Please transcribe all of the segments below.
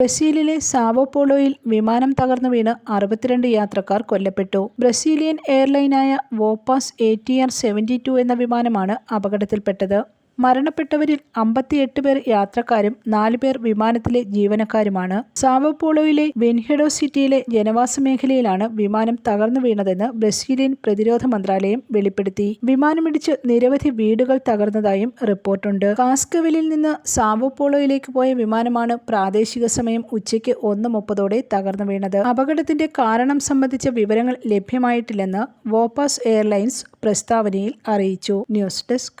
ബ്രസീലിലെ സാവോപോളോയിൽ വിമാനം തകർന്നു വീണ് അറുപത്തിരണ്ട് യാത്രക്കാർ കൊല്ലപ്പെട്ടു. Brazilian എയർലൈനായ Voepass A T R seventy two എന്ന വിമാനമാണ് അപകടത്തിൽപ്പെട്ടത്. മരണപ്പെട്ടവരിൽ അമ്പത്തിയെട്ട് പേർ യാത്രക്കാരും നാല് പേർ വിമാനത്തിലെ ജീവനക്കാരുമാണ്. സാവോപോളോയിലെ വെൻഹെഡോ സിറ്റിയിലെ ജനവാസ മേഖലയിലാണ് വിമാനം തകർന്നു വീണതെന്ന് ബ്രസീലിയൻ പ്രതിരോധ മന്ത്രാലയം വെളിപ്പെടുത്തി. വിമാനമിടിച്ച് നിരവധി വീടുകൾ തകർന്നതായും റിപ്പോർട്ടുണ്ട്. കാസ്കവിലിൽ നിന്ന് സാവോപോളോയിലേക്ക് പോയ വിമാനമാണ് പ്രാദേശിക സമയം ഉച്ചയ്ക്ക് ഒന്ന് മുപ്പതോടെ തകർന്നു വീണത്. അപകടത്തിന്റെ കാരണം സംബന്ധിച്ച വിവരങ്ങൾ ലഭ്യമായിട്ടില്ലെന്ന് വോപ്പാസ് എയർലൈൻസ് പ്രസ്താവനയിൽ അറിയിച്ചു. News desk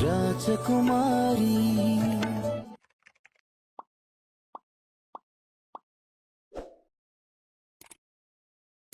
राजकुमारी